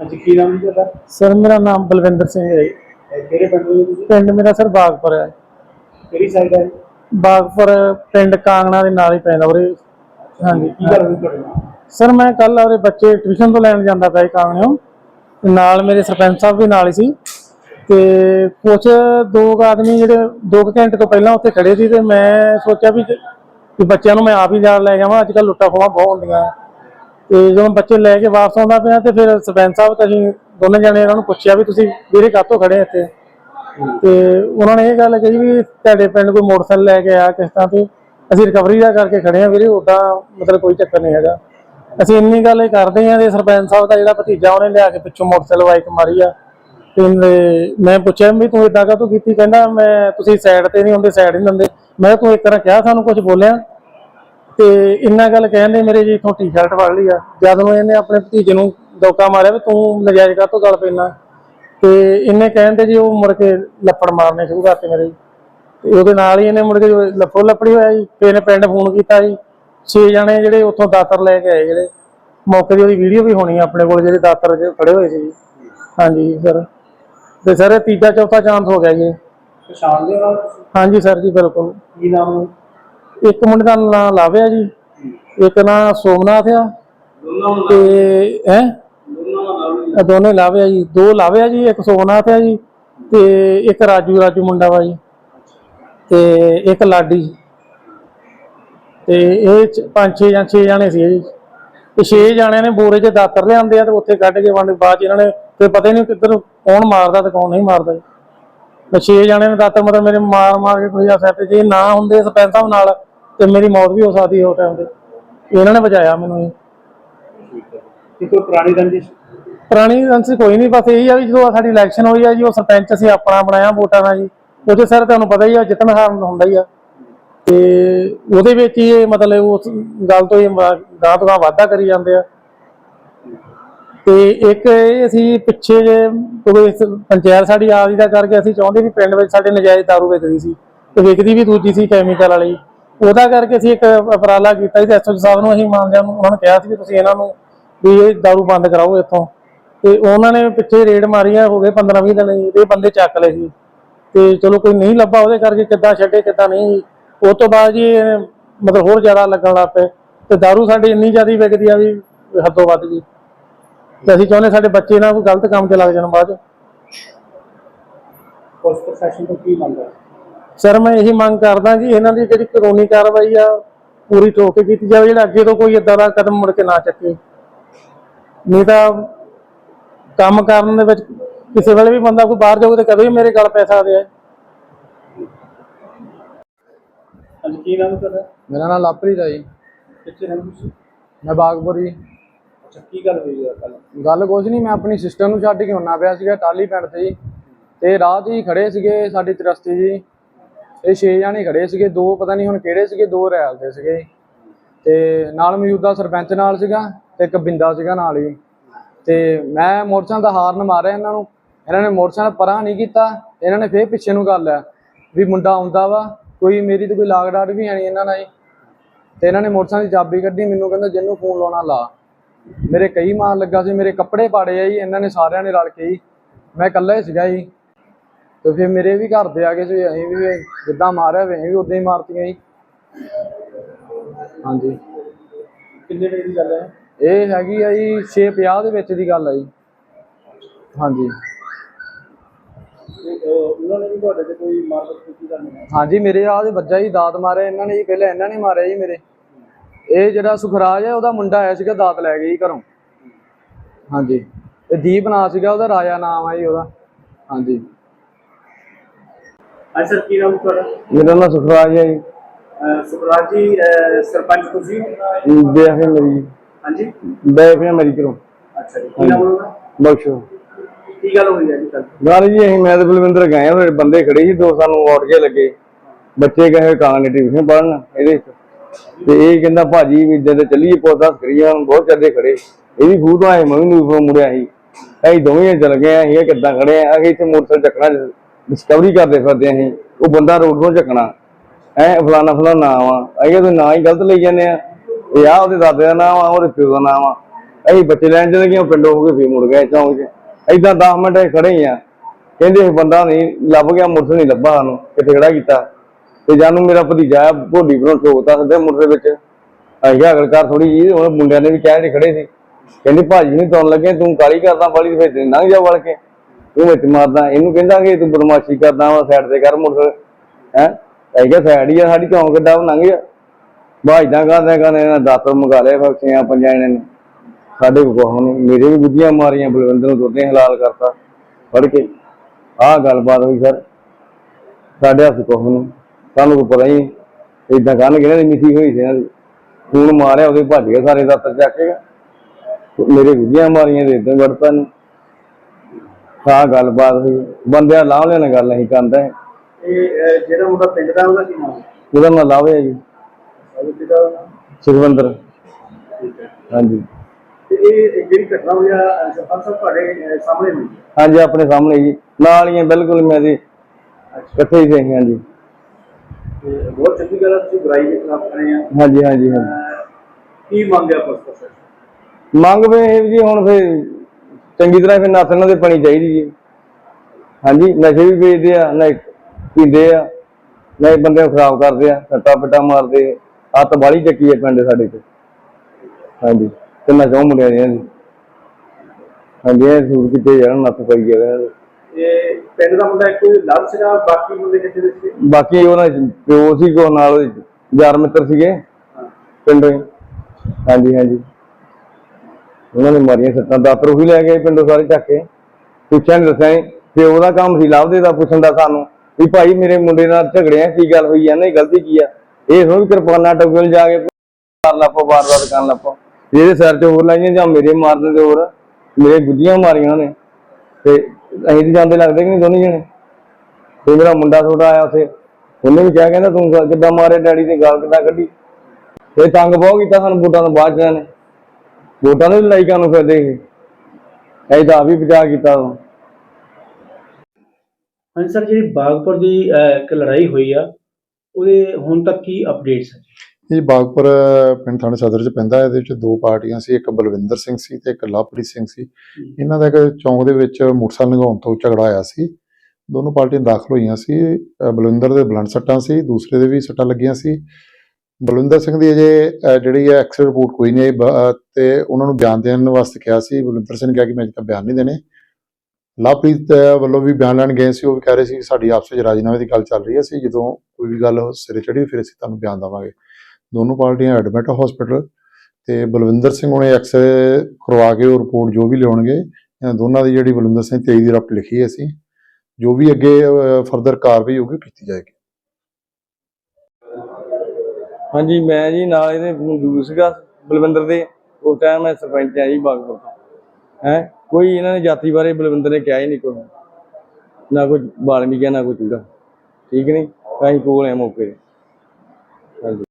ਅੱਜ ਕੀ ਨਾਮ ਜੀ ਤੁਹਾਡਾ? ਸਰ ਮੇਰਾ ਨਾਮ ਬਲਵਿੰਦਰ ਸਿੰਘ ਹੈ ਜੀ। ਇਹ ਕਿਹੜੇ ਪਿੰਡ ਦੇ ਹੋ ਤੁਸੀਂ? ਪਿੰਡ ਮੇਰਾ ਸਰ ਬਾਗਪੁਰ ਹੈ। ਕਿਹੜੀ ਸਾਈਡ ਹੈ? ਬਾਗਪੁਰ ਪਿੰਡ ਕਾਂਗਣਾ ਦੇ ਨਾਲ ਹੀ ਪੈਂਦਾ ਉਰੇ। ਹਾਂਜੀ। ਕੀ ਗੱਲ ਹੋਈ ਤੁਹਾਡੇ ਨਾਲ? ਸਰ ਮੈਂ ਕੱਲ ਉਹਦੇ ਬੱਚੇ ਟਿਊਸ਼ਨ ਤੋਂ ਲੈਣ ਜਾਂਦਾ ਪਿਆ ਕਾਂਗਣਿਓ। ਤੇ ਨਾਲ ਮੇਰੇ ਸਰਪੰਚ ਸਾਹਿਬ ਵੀ ਨਾਲ ਹੀ ਸੀ। ਤੇ ਕੁਝ ਦੋ ਕੁ ਆਦਮੀ ਜਿਹੜੇ ਦੋ ਕੁ ਘੰਟੇ ਤੋਂ ਪਹਿਲਾਂ ਉੱਥੇ ਖੜੇ ਸੀ ਤੇ ਮੈਂ ਸੋਚਿਆ ਵੀ ਕਿ ਬੱਚਿਆਂ ਨੂੰ ਮੈਂ ਆਪ ਹੀ ਨਾਲ ਲੈ ਜਾਵਾਂ। ਅੱਜ ਕੱਲ ਲੁੱਟਾਂ ਖੋਹਾਂ ਬਹੁਤ ਹੁੰਦੀਆਂ। ਤੇ ਜਦੋਂ ਬੱਚੇ ਲੈ ਕੇ ਵਾਪਸ ਆਉਂਦਾ ਪਿਆ ਤੇ ਫਿਰ ਸਰਪੰਚ ਸਾਹਿਬ ਤੇ ਅਸੀਂ ਦੋਨੇ ਜਣੇ ਇਹਨਾਂ ਨੂੰ ਪੁੱਛਿਆ ਵੀ ਤੁਸੀਂ ਵੀਰੇ ਕਾਹਤੋਂ ਖੜੇ ਇੱਥੇ? ਤੇ ਉਹਨਾਂ ਨੇ ਇਹ ਗੱਲ ਕਹੀ ਵੀ ਤੁਹਾਡੇ ਪਿੰਡ ਕੋਈ ਮੋਟਰਸਾਈਕਲ ਲੈ ਕੇ ਆਇਆ ਕਿਸ ਤਰ੍ਹਾਂ ਤੇ ਅਸੀਂ ਰਿਕਵਰੀ ਦਾ ਕਰਕੇ ਖੜੇ ਆ ਵੀਰੇ ਉਦਾਂ ਮਤਲਬ ਕੋਈ ਚੱਕਰ ਨਹੀਂ ਹੈਗਾ। ਅਸੀਂ ਇੰਨੀ ਗੱਲ ਇਹ ਕਰਦੇ ਆ ਤੇ ਸਰਪੰਚ ਸਾਹਿਬ ਦਾ ਜਿਹੜਾ ਭਤੀਜਾ ਉਹਨੇ ਲਿਆ ਕੇ ਪਿੱਛੋਂ ਮੋਟਰਸਾਈਕਲ ਵਾਈਕ ਮਾਰੀ ਆ। ਤੇ ਮੈਂ ਪੁੱਛਿਆ ਵੀ ਤੂੰ ਇਦਾਂ ਤੂੰ ਕੀਤੀ? ਕਹਿੰਦਾ ਮੈਂ ਤੁਸੀਂ ਸਾਈਡ ਤੇ ਨਹੀਂ ਹੁੰਦੇ ਸਾਈਡ ਨਹੀਂ ਦਿੰਦੇ। ਮੈਂ ਤੂੰ ਇੱਕ ਤਰ੍ਹਾਂ ਕਿਹਾ ਸਾਨੂੰ ਕੁਝ ਬੋਲਿਆ? ਤੇ ਇੰਨਾ ਗੱਲ ਕਹਿੰਦੇ ਮੇਰੇ ਜੀ ਇਥੋਂ ਟੀ-ਸ਼ਰਟ ਫੜ ਲਈ ਆ। ਜਦ ਨੂੰ ਇਹਨੇ ਆਪਣੇ ਭਤੀਜੇ ਨੂੰ ਡੋਕਾ ਮਾਰਿਆ ਵੀ ਤੂੰ ਨਜਾਇਜ਼ ਕਾਹਤੋਂ ਗੱਲ ਪੈਣਾ ਤੇ ਇਹਨੇ ਕਹਿੰਦੇ ਜੀ ਉਹ ਮੁੜ ਕੇ ਲੱਪੜ ਮਾਰਨੇ ਸ਼ੁਰੂ ਕਰਤੇ ਮੇਰੇ ਤੇ ਉਹਦੇ ਨਾਲ ਹੀ ਇਹਨੇ ਮੁੜ ਕੇ ਲੱਫੋ ਲੱਪੜੀ ਹੋਇਆ ਜੀ ਫਿਰ ਇਹਨੇ ਪਿੰਡ ਫੋਨ ਕੀਤਾ ਜੀ। ਛੇ ਜਣੇ ਜਿਹੜੇ ਉੱਥੋਂ ਦਾਤਰ ਲੈ ਕੇ ਆਏ ਜਿਹੜੇ। ਮੌਕੇ ਦੀ ਉਹਦੀ ਵੀਡੀਓ ਵੀ ਹੋਣੀ ਆ ਆਪਣੇ ਕੋਲ ਜਿਹੜੇ ਦਾਤਰ ਜੇ ਫੜੇ ਹੋਏ ਸੀ ਜੀ। ਹਾਂਜੀ ਸਰ। ਤੇ ਸਰ ਇਹ ਤੀਜਾ ਚੌਥਾ ਚਾਂਸ ਹੋ ਗਿਆ ਜੀ। ਪਛਾਣ ਹਾਂਜੀ ਸਰ ਜੀ ਬਿਲਕੁਲ। ਕੀ ਨਾਮ ਇੱਕ ਮੁੰਡੇ ਦਾ ਨਾਂ ਲਾਵਿਆ ਜੀ। ਇੱਕ ਨਾਂ ਸੋਮਨਾਥ ਆ। ਤੇ ਹੈ? ਦਾ ਨਾਮ ਦੋਨੇ ਲਾਵਿਆ ਜੀ। ਦੋ ਲਾਵਿਆ ਜੀ, ਇੱਕ ਸੋਨਾਥ ਆ ਜੀ ਤੇ ਇੱਕ ਰਾਜੂ ਰਾਜੂ ਮੁੰਡਾ ਵਾ ਜੀ। ਤੇ ਇੱਕ ਲਾਡੀ ਤੇ ਇਹ ਪੰਜ, ਛੇ ਜਾਂ ਛੇ ਜਾਣੇ ਸੀ ਜੀ। ਤੇ ਛੇ ਜਾਣਿਆਂ ਨੇ ਬੋਰੇ 'ਚ ਦਾਤਰ ਲਿਆਂਦੇ ਆ ਤੇ ਉੱਥੇ ਕੱਢ ਕੇ ਵੰਡ ਬਾਅਦ ਇਹਨਾਂ ਨੇ ਤੇ ਪਤਾ ਹੀ ਨਹੀਂ ਕਿੱਧਰ ਕੌਣ ਮਾਰਦਾ ਤੇ ਕੌਣ ਨਹੀਂ ਮਾਰਦਾ ਜੀ। ਤੇ ਛੇ ਜਾਣਿਆਂ ਨੇ ਦਾਤਰ ਮਤਲਬ ਮੇਰੇ ਮਾਰ ਮਾਰ ਕੇ ਕੋਈ ਤੇ। ਜੇ ਨਾ ਹੁੰਦੇ ਸਰਪੰਚ ਸਾਹਿਬ ਨਾਲ ਤੇ ਮੇਰੀ ਮੌਤ ਵੀ ਹੋ ਸਕਦੀ ਸੀ ਟਾਈਮ ਤੇ। ਇਹਨਾਂ ਨੇ ਬਚਾਇਆ ਮੈਨੂੰ ਜੀ। ਕਿ ਕੋਈ ਪੁਰਾਣੀ ਰੰਜਿਸ਼? ਪੁਰਾਣੀ ਰੰਸ ਕੋਈ ਨਹੀਂ ਬਸ ਇਹੀ ਆ ਵੀ ਜਦੋਂ ਸਾਡੀ ਇਲੈਕਸ਼ਨ ਹੋਈ ਆ ਜੀ, ਉਹ ਸਰਪੰਚ ਅਸੀਂ ਆਪਣਾ ਬਣਾਇਆ ਵੋਟਾਂ ਨਾਲ ਜੀ। ਉਹਦੇ ਸਰ ਤੁਹਾਨੂੰ ਪਤਾ ਹੀ ਆ, ਜਿੱਤਣ ਹਾਰਨ ਹੁੰਦਾ ਹੀ ਆ। ਤੇ ਉਹਦੇ ਵਿੱਚ ਹੀ ਇਹ ਮਤਲਬ ਉਸ ਗੱਲ ਤੋਂ ਇਹ ਗਾਂ ਤੋਂ ਗਾਂ ਵਾਧਾ ਕਰੀ ਜਾਂਦੇ ਆ। ਤੇ ਇੱਕ ਇਹ ਅਸੀਂ ਪਿੱਛੇ ਜੇ ਕੋਈ ਪੰਚਾਇਤ ਸਾਡੀ ਆਪਦੀ ਦਾ ਕਰਕੇ ਅਸੀਂ ਚਾਹੁੰਦੇ ਵੀ ਪਿੰਡ ਵਿੱਚ ਸਾਡੇ ਨਜਾਇਜ਼ ਦਾਰੂ ਵਿਕਦੀ ਸੀ। ਤੇ ਵਿਕਦੀ ਵੀ ਦੂਜੀ ਸੀ ਕੈਮੀਕਲ ਵਾਲੀ। ਉਹਦਾ ਕਰਕੇ ਅਸੀਂ ਇੱਕ ਉਪਰਾਲਾ ਕੀਤਾ ਸੀ ਤੇ ਐਸਓ ਸਾਹਿਬ ਨੂੰ ਅਸੀਂ ਮੰਨਦਿਆਂ ਨੂੰ, ਉਹਨਾਂ ਨੂੰ ਕਿਹਾ ਸੀ ਵੀ ਤੁਸੀਂ ਇਹਨਾਂ ਨੂੰ ਵੀ ਇਹ ਦਾਰੂ ਬੰਦ ਕਰਾਓ ਇੱਥੋਂ। ਤੇ ਉਹਨਾਂ ਨੇ ਪਿੱਛੇ ਰੇਡ ਮਾਰੀਆਂ ਹੋ ਗਏ 15 20 ਦਿਨ ਜੀ, ਇਹ ਬੰਦੇ ਚੱਕ ਲਏ ਸੀ। ਤੇ ਚਲੋ ਕੋਈ ਨਹੀਂ ਲੱਭਾ ਉਹਦੇ ਕਰਕੇ ਕਿੱਦਾਂ ਛੱਡੇ ਕਿੱਦਾਂ ਨਹੀਂ। ਉਸ ਤੋਂ ਬਾਅਦ ਜੀ ਮਤਲਬ ਹੋਰ ਜ਼ਿਆਦਾ ਲੱਗਣ ਲੱਗ ਪਏ। ਤੇ ਦਾਰੂ ਸਾਡੀ ਇੰਨੀ ਜ਼ਿਆਦਾ ਵਿਕਦੀ ਆ ਵੀ ਹੱਦੋਂ ਵੱਧ ਜੀ ਤੇ ਅਸੀਂ ਚਾਹੁੰਦੇ ਸਾਡੇ ਬੱਚੇ ਨਾ ਕੋਈ ਗਲਤ ਕੰਮ 'ਚ ਲੱਗ ਜਾਣ ਬਾਅਦ ਪੁਲਿਸ ਪ੍ਰਸ਼ਾਸਨ ਤੋਂ ਕੀ ਮੰਗਦਾ ਸਰ ਮੈਂ ਇਹੀ ਮੰਗ ਕਰਦਾ ਕਿ ਇਹਨਾਂ ਦੀ ਜਿਹੜੀ ਕਾਨੂੰਨੀ ਕਾਰਵਾਈ ਆ ਪੂਰੀ ਠੋਕ ਕੇ ਕੀਤੀ ਜਾਵੇ ਜਿਹੜਾ ਅੱਗੇ ਤੋਂ ਕੋਈ ਏਦਾਂ ਦਾ ਕਦਮ ਮੁੜ ਕੇ ਨਾ ਚੱਕੇ। ਨਹੀਂ ਤਾਂ ਕੰਮ ਕਰਨ ਦੇ ਵਿੱਚ ਕਿਸੇ ਵੇਲੇ ਵੀ ਬੰਦਾ ਕੋਈ ਬਾਹਰ ਜਾਊਗਾ ਤੇ ਕਦੇ ਵੀ ਮੇਰੇ ਗਲ ਪੈ ਸਕਦੇ ਆ। ਅੱਜ ਕੀ ਨਾਮ ਹੈ ਤੁਹਾਡਾ? ਮੇਰਾ ਨਾਮ ਲਵਪ੍ਰੀਤ ਹੈ ਜੀ। ਕਿੱਥੇ ਰਹਿੰਦੇ ਤੁਸੀਂ? ਮੈਂ ਬਾਗਪੁਰ ਅੱਛਾ ਕੀ ਗੱਲ ਹੋਈ ਕੱਲ ਗੱਲ ਕੁਛ ਨਹੀਂ ਮੈਂ ਆਪਣੀ ਸਿਸਟਰ ਨੂੰ ਛੱਡ ਕੇ ਆਉਣਾ ਪਿਆ ਸੀਗਾ ਟਾਲੀ ਪਿੰਡ ਤੇ ਜੀ। ਤੇ ਰਾਹ 'ਚ ਹੀ ਖੜੇ ਸੀਗੇ ਸਾਡੀ ਚਰਸਤੀ ਜੀ। ਇਹ ਛੇ ਜਾਣੇ ਖੜੇ ਸੀਗੇ ਦੋ ਪਤਾ ਨਹੀਂ ਹੁਣ ਕਿਹੜੇ ਸੀਗੇ ਦੋ ਰੈਲ ਦੇ ਸੀਗੇ। ਤੇ ਨਾਲ ਮੌਜੂਦਾ ਸਰਪੰਚ ਨਾਲ ਸੀਗਾ ਤੇ ਇੱਕ ਬਿੰਦਾ ਸੀਗਾ ਨਾਲ ਹੀ। ਤੇ ਮੈਂ ਮੋਟਰਸਾਈਕਲ ਦਾ ਹਾਰਨ ਮਾਰਿਆ ਇਹਨਾਂ ਨੂੰ। ਇਹਨਾਂ ਨੇ ਮੋਟਰਸਾਈਕਲ ਪਰਾਂ ਨਹੀਂ ਕੀਤਾ, ਇਹਨਾਂ ਨੇ ਫੇਰ ਪਿੱਛੇ ਨੂੰ ਕਰ ਲਿਆ ਵੀ ਮੁੰਡਾ ਆਉਂਦਾ ਵਾ, ਕੋਈ ਮੇਰੀ ਤੇ ਕੋਈ ਲਾਗ ਡਾਟ ਵੀ ਹੈ ਇਹਨਾਂ ਨਾਲ ਜੀ ਤੇ ਇਹਨਾਂ ਨੇ ਮੋਟਰਸਾਈਕਲ ਦੀ ਚਾਬੀ ਕੱਢੀ, ਮੈਨੂੰ ਕਹਿੰਦਾ, ਜਿਹਨੂੰ ਫੋਨ ਲਾਉਣਾ ਲਾ। ਮੇਰੇ ਕਈ ਮਾਰ ਲੱਗਾ ਸੀ, ਮੇਰੇ ਕੱਪੜੇ ਪਾੜੇ ਆ ਜੀ, ਇਹਨਾਂ ਨੇ ਸਾਰਿਆਂ ਨੇ ਰਲ ਕੇ ਜੀ। ਮੈਂ ਇਕੱਲਾ ਹੀ ਸੀਗਾ ਜੀ। ਤੇ ਫਿਰ ਮੇਰੇ ਵੀ ਘਰ ਦੇ ਆ ਗਏ ਸੀ, ਅਸੀਂ ਵੀ ਜਿੱਦਾਂ ਮਾਰਿਆ ਵੇ ਅਸੀਂ ਵੀ ਉਦਾਂ ਹੀ ਮਾਰਤੀਆਂ ਜੀ। ਹਾਂਜੀ। ਕਿੰਨੇ ਵਜੇ ਦੀ ਗੱਲ ਹੈ? ਇਹ ਹੈਗੀ ਆ ਜੀ 650 ਦੇ ਵਿੱਚ ਦੀ ਗੱਲ ਆ ਜੀ। ਹਾਂਜੀ। ਉਹਨਾਂ ਨੇ ਵੀ ਤੁਹਾਡੇ ਤੇ ਕੋਈ ਮਾਰਕਟ ਕੀਤੀ ਤਾਂ ਨਹੀਂ? ਹਾਂਜੀ ਮੇਰੇ ਆ ਦੇ ਵੱਜਾ ਜੀ ਦਾਤ ਮਾਰਿਆ ਇਹਨਾਂ ਨੇ ਜੀ ਪਹਿਲਾਂ ਇਹਨਾਂ ਨੇ ਮਾਰਿਆ ਜੀ ਮੇਰੇ। ਇਹ ਜਿਹੜਾ ਸੁਖਰਾਜ ਹੈ ਉਹਦਾ ਮੁੰਡਾ ਆਇਆ ਸੀਗਾ ਦਾਤ ਲੈ ਜੀ ਘਰੋਂ। ਹਾਂਜੀ। ਤੇ ਦੀਪ ਨਾਂ ਸੀਗਾ ਉਹਦਾ ਰਾਜਾ ਨਾਮ ਆ ਜੀ ਉਹਦਾ। ਹਾਂਜੀ। ਹਾਂ ਸਰ ਕੀ ਨਾਮ ਹੈ ਤੁਹਾਡਾ? ਮੇਰਾ ਨਾਮ ਸੁਖਰਾਜ ਹੈ ਜੀ। ਸੁਖਰਾਜ ਜੀ ਸਰਪੰਚ ਤੁਸੀਂ? ਬੇਫੇ ਮੇਰੀ ਹਾਂਜੀ? ਮੇਰੀ ਕਰੋ ਅੱਛਾ ਜੀ ਕੀ ਨਾਮ ਉਹਦਾ? ਬਖਸ਼ੋ। ਕੀ ਗੱਲ ਹੋਈ ਹੈ ਜੀ ਕੱਲ ਗੱਲ ਜੀ ਅਸੀਂ ਮੈਂ ਤੇ ਬਲਵਿੰਦਰ ਗਏ ਮੇਰੇ ਬੰਦੇ ਖੜੇ ਸੀ ਦੋ ਸਾਨੂੰ ਵੋਟ ਕੇ ਲੱਗੇ। ਬੱਚੇ ਕਹੇ ਕਾਂ ਨੇ ਟਿਊਸ਼ਨ ਪੜਨ ਇਹਦੇ ਤੇ ਇਹ ਕਹਿੰਦਾ ਭਾਜੀ ਵੀ ਜਦੋਂ ਚੱਲੀਏ ਪੌਦਾ ਸਕਰੀਆਂ ਬਹੁਤ ਚੱਲੇ ਖੜੇ। ਇਹ ਵੀ ਖੂਹ ਤੋਂ ਆਏ ਮੈਂ ਵੀ ਨੂੰ ਮੁੜਿਆ ਸੀ। ਅਸੀਂ ਦੋਵੇਂ ਚੱਲ ਗਏ ਆ ਇਹ ਕਿੱਦਾਂ ਖੜੇ ਆ ਅਸੀਂ ਇੱਥੇ ਮੋਟਰਸਾਈਕਲ ਚੱਕਣਾ ਡਿਸਕਵਰੀ ਕਰਦੇ ਫਿਰਦੇ ਅਸੀਂ। ਉਹ ਬੰਦਾ ਰੋਡ ਤੋਂ ਚੱਕਣਾ। ਐ ਫਲਾਣਾ ਫਲਾਣਾ ਨਾਮ ਆ ਅਸੀਂ ਤਾਂ ਨਾਂ ਹੀ ਗਲਤ ਲਈ ਜਾਂਦੇ ਆ। ਇਹ ਆ ਉਹਦੇ ਦਾਦੇ ਦਾ ਨਾਮ ਆ ਉਹਦੇ ਪਿਓ ਦਾ ਨਾਮ ਆ। ਅਸੀਂ ਬੱਚੇ ਲੈਣ ਚਲੇ ਗਏ ਪਿੰਡੋਂ ਹੋ ਕੇ ਫੇਰ ਮੁੜ ਗਏ ਚੌਂਕ 'ਚ ਏਦਾਂ 10 ਮਿੰਟ ਅਸੀਂ ਖੜੇ ਹੀ ਆ। ਕਹਿੰਦੇ ਇਹ ਬੰਦਾ ਨਹੀਂ ਲੱਭ ਗਿਆ ਮੋਟਰਸਾਈਕਲ ਨਹੀਂ ਲੱਭਾ ਸਾਨੂੰ। ਕਿੱਥੇ ਖੜਾ ਕੀਤਾ। ਤੇ ਜਾਨੂੰ ਮੇਰਾ ਭਤੀਜਾ ਆ, ਭੋਡੀ ਪਰੋਂ ਠੋਕਤਾ ਸਿੱਧੇ ਮੁੰਡੇ ਵਿੱਚ। ਅਸੀਂ ਅਗਲ ਕਰ ਥੋੜੀ ਜੀ ਹੁਣ ਮੁੰਡਿਆਂ ਨੇ ਵੀ ਕਹਿ ਦੇ ਖੜੇ ਸੀ। ਕਹਿੰਦੇ ਭਾਜੀ ਨਹੀਂ ਤੁਰਨ ਲੱਗੇ ਤੂੰ ਕਾਲੀ ਕਰਦਾ ਬਾਲੀ ਤੇ ਫਿਰ ਲੰਘ ਜਾ ਵਲ ਕੇ। ਤੂੰ ਵਿੱਚ ਮਾਰਦਾ ਇਹਨੂੰ ਕਹਿੰਦਾ ਕਿ ਤੂੰ ਬਦਮਾਸ਼ੀ ਕਰਦਾ ਵਾ ਸਾਈਡ ਤੇ ਕਰ ਮੁੰਡੇ ਹੈ? ਅਸੀਂ ਕਿਹਾ ਸਾਈਡ ਹੀ ਆ ਸਾਡੀ ਚੌਂਕ ਕਿੱਡਾ ਲੰਘ ਜਾ। ਭਾਜਦਾ ਕਰਦੇ ਕਰਦੇ ਇਹਨਾਂ ਦਾਤਰ ਲਿਆ ਫਕਸੀਆਂ ਪੰਜਾਂ ਨੇ। ਸਾਡੇ ਕੁਛ ਨਹੀਂ। ਮੇਰੇ ਵੀ ਗੁੱਜੀਆਂ ਮਾਰੀਆਂ ਬਲਵਿੰਦਰ ਨੂੰ ਦੁੱਧੇ ਹਲਾਲ ਕਰਤਾ। ਫੜ ਕੇ ਆਹ ਗੱਲਬਾਤ ਹੋਈ ਸਰ। ਸਾਡੇ ਹੱਥ ਕੁਛ ਨਹੀਂ। ਸਾਨੂੰ ਕੋਈ ਪਤਾ ਹੀ ਇਦਾਂ ਕਰਨ ਕਿਹਨਾਂ ਦੀ ਮਿੱਠੀ ਹੋਈ ਸੀ ਖੂਨ ਮਾਰਿਆ ਉਹਦੇ ਭੱਜ ਗਏ ਸਾਰੇ ਦਾਤਰ ਚੱਕ ਕੇ। ਮੇਰੇ ਗੁੱਜੀਆਂ ਮਾਰੀਆਂ ਦੇ ਇਦਾਂ ਵੜਤਾ ਨੇ ਆਹ ਗੱਲਬਾਤ ਹੋਈ। ਬੰਦਿਆਂ ਲਾਹ ਲੈਣ ਗੱਲ ਨਹੀਂ ਕਰਦਾ ਇਹ ਜਿਹੜਾ ਮੁੰਡਾ ਪਿੰਡ ਦਾ ਉਹਦਾ ਕੀ ਨਾਮ? ਉਹਦਾ ਨਾਂ ਲਾਵੇ ਹੈ ਜੀ ਉਹਦੇ ਪਿਤਾ ਦਾ ਨਾਮ ਸੁਖਵਿੰਦਰ। ਠੀਕ ਹੈ। ਹਾਂਜੀ। ਤੇ ਇਹ ਜਿਹੜੀ ਘਟਨਾ ਹੋਈ ਆ ਅਹ, ਸਰਪੰਚ ਸਾਹਿਬ ਤੁਹਾਡੇ ਅਹ, ਸਾਹਮਣੇ ਹੋਈ ਹੈ। ਹਾਂਜੀ ਆਪਣੇ ਸਾਹਮਣੇ ਜੀ। ਨਾਲ ਹੀ ਹੈ ਬਿਲਕੁਲ ਮੈਂ ਜੀ। ਇਕੱਠੇ ਹੀ ਸੀ ਹਾਂਜੀ। ਤੇ ਬਹੁਤ ਚੰਗੀ ਗੱਲ ਹੈ ਤੁਸੀਂ ਬੁਰਾਈ ਦੇ ਖਿਲਾਫ ਖੜੇ ਆ। ਹਾਂਜੀ ਹਾਂਜੀ ਹਾਂਜੀ। ਅਹ, ਕੀ ਮੰਗਿਆ ਪੁਲਿਸ ਪ੍ਰਸ਼ਾਸਨ ਮੰਗ ਵੇ ਇਹ ਜੀ ਹੁਣ ਫੇ ਚੰਗੀ ਤਰ੍ਹਾਂ ਫਿਰ ਨੱਥ ਇਹਨਾਂ ਦੇ ਪਾਣੀ ਚਾਹੀਦੀ ਜੀ। ਹਾਂਜੀ ਨਸ਼ੇ ਵੀ ਵੇਚਦੇ ਆ ਨਾ ਪੀਂਦੇ ਆ ਨਾ ਬੰਦੇ ਨੂੰ ਖਰਾਬ ਕਰਦੇ ਆ ਸੱਟਾ ਪਿੱਟਾ ਮਾਰਦੇ ਹੱਥ ਬਾਲੀ ਚੱਕੀ ਹੈ ਪਿੰਡ ਸਾਡੇ ਤੇ। ਹਾਂਜੀ ਤੇ ਨਸ਼ਾ ਮੁੰਡਿਆਂ ਦੀਆਂ ਜੀ। ਹਾਂਜੀ ਇਹ ਸੂਰ ਕਿਤੇ ਯਾਰ ਨੱਥ ਪਈ ਗਿਆ ਦੇ। ਇਹ ਪਿੰਡ ਦਾ ਮੁੰਡਾ ਕੋਈ ਲਵ ਸੀਗਾ ਬਾਕੀ ਮੁੰਡੇ ਕਿੱਥੇ ਦੇ ਸੀ ਬਾਕੀ ਉਹਨਾਂ ਦੇ ਪਿਓ ਸੀ ਕੋ ਨਾਲ ਯਾਰ ਮਿੱਤਰ ਸੀਗੇ। ਪਿੰਡੋਂ ਹਾਂਜੀ ਹਾਂਜੀ। ਉਹਨਾਂ ਨੇ ਮਾਰੀਆਂ ਸੱਟਾਂ ਦਾਤਰ ਉਹੀ ਲੈ ਗਏ ਪਿੰਡੋਂ ਸਾਰੇ ਚੱਕ ਕੇ। ਪੁੱਛਿਆ ਨਹੀਂ ਦੱਸਿਆ। ਪਿਓ ਦਾ ਕੰਮ ਸੀ ਲੱਭਦੇ ਦਾ ਪੁੱਛਣ ਦਾ ਸਾਨੂੰ ਵੀ ਭਾਈ ਮੇਰੇ ਮੁੰਡੇ ਨਾਲ ਝਗੜਿਆ ਕੀ ਗੱਲ ਹੋਈ ਆ? ਨਹੀਂ ਗਲਤੀ ਕੀ ਆ? ਇਹ ਥੋੜੀ ਕਿਰਪਾਨਾ ਟੋਕਲ ਜਾ ਕੇ ਮਾਰ ਲੱਪੋ, ਵਾਰ-ਵਾਰ ਕਰਨ ਲੱਪੋ। ਜਿਹਦੇ ਸਿਰ 'ਚ ਹੋਰ ਲਾਈਆਂ ਜਾਂ ਮੇਰੇ ਮਾਰ ਦਿੰਦੇ ਹੋਰ? ਮੇਰੇ ਗੁੱਜੀਆਂ ਮਾਰੀਆਂ ਨੇ। ਤੇ ਅਸੀਂ ਤੇ ਜਾਂਦੇ ਲੱਗਦੇ ਕਿ ਨਹੀਂ ਦੋਨੇ ਜਣੇ? ਤੇ ਮੇਰਾ ਮੁੰਡਾ ਛੋਟਾ ਆਇਆ ਉੱਥੇ। ਉਹਨੇ ਵੀ ਕਿਹਾ, ਕਹਿੰਦਾ ਤੂੰ ਕਿੱਦਾਂ ਮਾਰੇ ਡੈਡੀ ਦੀ ਗਾਲ ਕਿੱਦਾਂ ਕੱਢੀ? ਇਹ ਤੰਗ ਬਹੁਤ ਕੀਤਾ ਸਾਨੂੰ ਵੋਟਾਂ ਤੋਂ ਬਾਅਦ ਚ ਨੇ। ਨੂੰ ਲੜਾਈ ਕਰਨ ਨੂੰ ਫਿਰਦੇ ਸੀ। ਅਸੀਂ ਤਾਂ ਵੀ ਬਚਾ ਕੀਤਾ ਹਾਂਜੀ ਸਰ, ਜਿਹੜੀ ਬਾਗਪੁਰ ਦੀ ਇੱਕ ਲੜਾਈ ਹੋਈ ਆ ਉਹਦੇ ਹੁਣ ਤੱਕ ਕੀ ਅਪਡੇਟਸ ਹੈ? ਇਹ ਬਾਗਪੁਰ ਪਿੰਡ ਥਾਣੇ ਸਦਰ ਚ ਪੈਂਦਾ। ਇਹਦੇ ਵਿੱਚ ਦੋ ਪਾਰਟੀਆਂ ਸੀ ਇੱਕ ਬਲਵਿੰਦਰ ਸਿੰਘ ਸੀ ਤੇ ਇੱਕ ਲਵਪ੍ਰੀਤ ਸਿੰਘ ਸੀ। ਇਹਨਾਂ ਦਾ ਇੱਕ ਚੌਂਕ ਦੇ ਵਿੱਚ ਮੋਟਰਸਾਈਕਲ ਲੰਘਾਉਣ ਤੋਂ ਝਗੜਾ ਆਇਆ ਸੀ। ਦੋਨੋਂ ਪਾਰਟੀਆਂ ਦਾਖਲ ਹੋਈਆਂ ਸੀ ਬਲਵਿੰਦਰ ਦੇ ਬਲੰਟ ਸੱਟਾਂ ਸੀ ਦੂਸਰੇ ਦੇ ਵੀ ਸੱਟਾਂ ਲੱਗੀਆਂ ਸੀ। ਬਲਵਿੰਦਰ ਸਿੰਘ ਦੀ ਅਜੇ ਜਿਹੜੀ ਹੈ ਐਕਸਰੇ ਰਿਪੋਰਟ ਕੋਈ ਨਹੀਂ ਤੇ ਉਹਨਾਂ ਨੂੰ ਬਿਆਨ ਦੇਣ ਵਾਸਤੇ ਕਿਹਾ ਸੀ। ਬਲਵਿੰਦਰ ਸਿੰਘ ਕਿਹਾ ਕਿ ਮੈਂ ਅਜੇ ਤਾਂ ਬਿਆਨ ਨਹੀਂ ਦੇਣੇ। ਲਵਪ੍ਰੀਤ ਅਹ ਵੱਲੋਂ ਵੀ ਬਿਆਨ ਲੈਣ ਗਏ ਸੀ ਉਹ ਵੀ ਕਹਿ ਰਹੇ ਸੀ ਸਾਡੀ ਆਪਸ ਵਿੱਚ ਰਾਜੀਨਾਮੇ ਦੀ ਗੱਲ ਚੱਲ ਰਹੀ ਹੈ। ਸੀ ਜਦੋਂ ਕੋਈ ਵੀ ਗੱਲ ਸਿਰੇ ਚੜੀ ਫਿਰ ਅਸੀਂ ਤੁਹਾਨੂੰ ਬਿਆਨ ਦੇਵਾਂਗੇ। ਦੋਨੋਂ ਪਾਰਟੀਆਂ ਐਡਮਿਟ ਹਸਪੀਟਲ ਤੇ ਬਲਵਿੰਦਰ ਸਿੰਘ ਉਹਨੇ ਐਕਸਰੇ ਕਰਵਾ ਕੇ ਉਹ ਰਿਪੋਰਟ ਜੋ ਵੀ ਲਿਆਉਣਗੇ, ਇਹਨਾਂ ਦੋਨਾਂ ਦੀ ਜਿਹੜੀ ਬਲਵਿੰਦਰ ਸਿੰਘ 23 ਦੀ ਰੱਪ ਲਿਖੀ ਅਸੀਂ, ਜੋ ਵੀ ਅੱਗੇ ਫਰਦਰ ਕਾਰਵਾਈ ਹੋਊਗੀ ਉਹ ਕੀਤੀ ਜਾਏਗੀ। ਹਾਂਜੀ, ਮੈਂ ਜੀ ਨਾਲ ਇਹਦੇ ਮੌਜੂਦ ਸੀਗਾ, ਬਲਵਿੰਦਰ ਦੇ ਉਸ ਟਾਈਮ ਮੈਂ ਸਰਪੰਚ ਆ ਜੀ ਬਾਗਪੁਰ ਦਾ ਹੈ, ਕੋਈ ਇਹਨਾਂ ਨੇ ਜਾਤੀ ਬਾਰੇ ਬਲਵਿੰਦਰ ਨੇ ਕਿਹਾ ਹੀ ਨਹੀਂ ਕੋਈ, ਨਾ ਕੋਈ ਬਾਲਮੀਕਿਆ, ਨਾ ਕੋਈ ਚੂੜਾ। ਠੀਕ ਨਹੀਂ? ਅਸੀਂ ਕੋਲ ਆ ਮੌਕੇ ਤੇ। ਹਾਂਜੀ